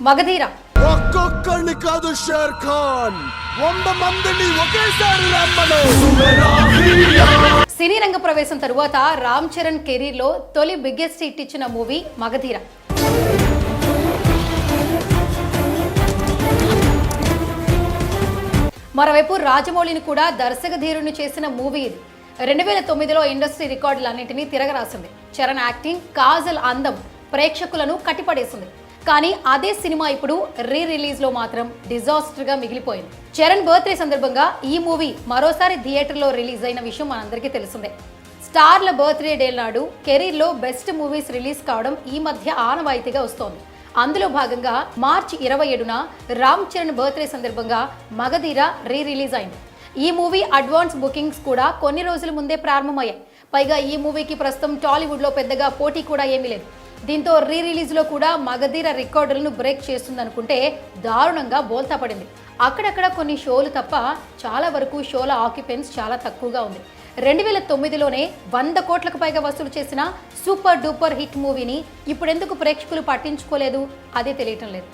మగధీర. ఒక్కొక్కడిని కాదు షేర్ ఖాన్. వంద మందిని ఒకేసారి సినీ రంగ ప్రవేశం తరువాత రామ్ చరణ్ కెరీర్లో తొలి బిగ్గెస్ట్ హిట్ ఇచ్చిన మూవీ మగధీర. మరోవైపు రాజమౌళిని కూడా దర్శక ధీరుని చేసిన మూవీ ఇది. రెండు వేల తొమ్మిదిలో ఇండస్ట్రీ రికార్డులన్నింటినీ తిరగరాసింది. చరణ్ యాక్టింగ్ కాజల్ అందం ప్రేక్షకులను కట్టిపడేసింది. కానీ అదే సినిమా ఇప్పుడు రీ రిలీజ్లో మాత్రం డిజాస్టర్గా మిగిలిపోయింది. చరణ్ బర్త్డే సందర్భంగా ఈ మూవీ మరోసారి థియేటర్లో రిలీజ్ అయిన విషయం మనందరికీ తెలిసిందే. స్టార్ల బర్త్డే డే నాడు కెరీర్లో బెస్ట్ మూవీస్ రిలీజ్ కావడం ఈ మధ్య ఆనవాయితీగా వస్తోంది. అందులో భాగంగా మార్చి ఇరవై ఏడున రామ్ చరణ్ బర్త్డే సందర్భంగా మగధీర రీ రిలీజ్ అయింది. ఈ మూవీ అడ్వాన్స్ బుకింగ్స్ కూడా కొన్ని రోజుల ముందే ప్రారంభమయ్యాయి. పైగా ఈ మూవీకి ప్రస్తుతం టాలీవుడ్లో పెద్దగా పోటీ కూడా ఏమీ లేదు. దీంతో రీ రిలీజ్లో కూడా మగధీర రికార్డులను బ్రేక్ చేస్తుందనుకుంటే దారుణంగా బోల్తా పడింది. అక్కడక్కడ కొన్ని షోలు తప్ప చాలా వరకు షోల ఆక్యుపెన్స్ చాలా తక్కువగా ఉంది. రెండు వేల తొమ్మిదిలోనే వంద కోట్లకు పైగా వసూలు చేసిన సూపర్ డూపర్ హిట్ మూవీని ఇప్పుడెందుకు ప్రేక్షకులు పట్టించుకోలేదు? అదే తెలియటం లేదు.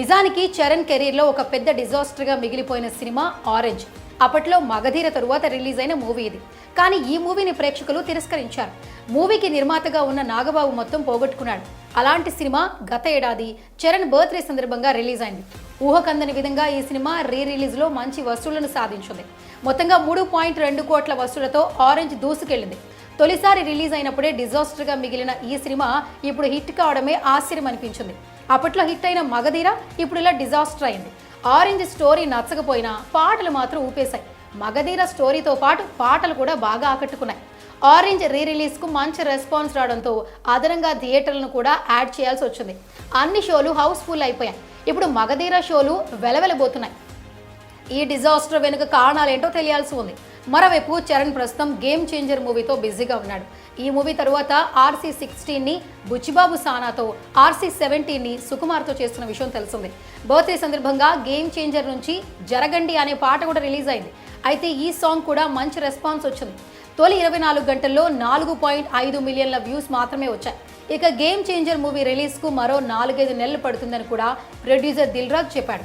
నిజానికి చరణ్ కెరీర్లో ఒక పెద్ద డిజాస్టర్గా మిగిలిపోయిన సినిమా ఆరెంజ్. అప్పట్లో మగధీర తరువాత రిలీజ్ అయిన మూవీ ఇది. కానీ ఈ మూవీని ప్రేక్షకులు తిరస్కరించారు. మూవీకి నిర్మాతగా ఉన్న నాగబాబు మొత్తం పోగొట్టుకున్నాడు. అలాంటి సినిమా గత ఏడాది చరణ్ బర్త్డే సందర్భంగా రిలీజ్ అయింది. ఊహకందని విధంగా ఈ సినిమా రీ రిలీజ్లో మంచి వసూళ్ళను సాధించింది. మొత్తంగా మూడు పాయింట్ రెండు కోట్ల వసూళ్ళతో ఆరెంజ్ దూసుకెళ్ళింది తొలిసారి రిలీజ్ అయినప్పుడే డిజాస్టర్గా మిగిలిన ఈ సినిమా ఇప్పుడు హిట్ కావడమే ఆశ్చర్యం అనిపించింది అప్పట్లో హిట్ అయిన మగధీర ఇప్పుడు ఇలా డిజాస్టర్ అయింది. ఆరెంజ్ స్టోరీ నచ్చకపోయినా పాటలు మాత్రం ఊపేశాయి. మగధీర స్టోరీతో పాటు పాటలు కూడా బాగా ఆకట్టుకున్నాయి. ఆరెంజ్ రీ రిలీజ్కు మంచి రెస్పాన్స్ రావడంతో అదనంగా థియేటర్లను కూడా యాడ్ చేయాల్సి వచ్చింది. అన్ని షోలు హౌస్ఫుల్ అయిపోయాయి. ఇప్పుడు మగధీర షోలు వెలవెలబోతున్నాయి. ఈ డిజాస్టర్ వెనుక కారణాలేంటో తెలియాల్సి ఉంది. మరోవైపు చరణ్ ప్రస్తుతం గేమ్ చేంజర్ మూవీతో బిజీగా ఉన్నాడు. ఈ మూవీ తరువాత ఆర్సీ సిక్స్టీన్ని బుచ్చిబాబు సానాతో ఆర్సీ సెవెంటీన్ని సుకుమార్తో చేస్తున్న విషయం తెలిసింది. బర్త్డే సందర్భంగా గేమ్ చేంజర్ నుంచి జరగండి అనే పాట కూడా రిలీజ్ అయింది. అయితే ఈ సాంగ్ కూడా మంచి రెస్పాన్స్ వచ్చింది. తొలి ఇరవై నాలుగు గంటల్లో నాలుగు పాయింట్ ఐదు మిలియన్ల వ్యూస్ మాత్రమే వచ్చాయి. ఇక గేమ్ చేంజర్ మూవీ రిలీజ్కు మరో నాలుగైదు నెలలు పడుతుందని కూడా ప్రొడ్యూసర్ దిల్రాజ్ చెప్పాడు.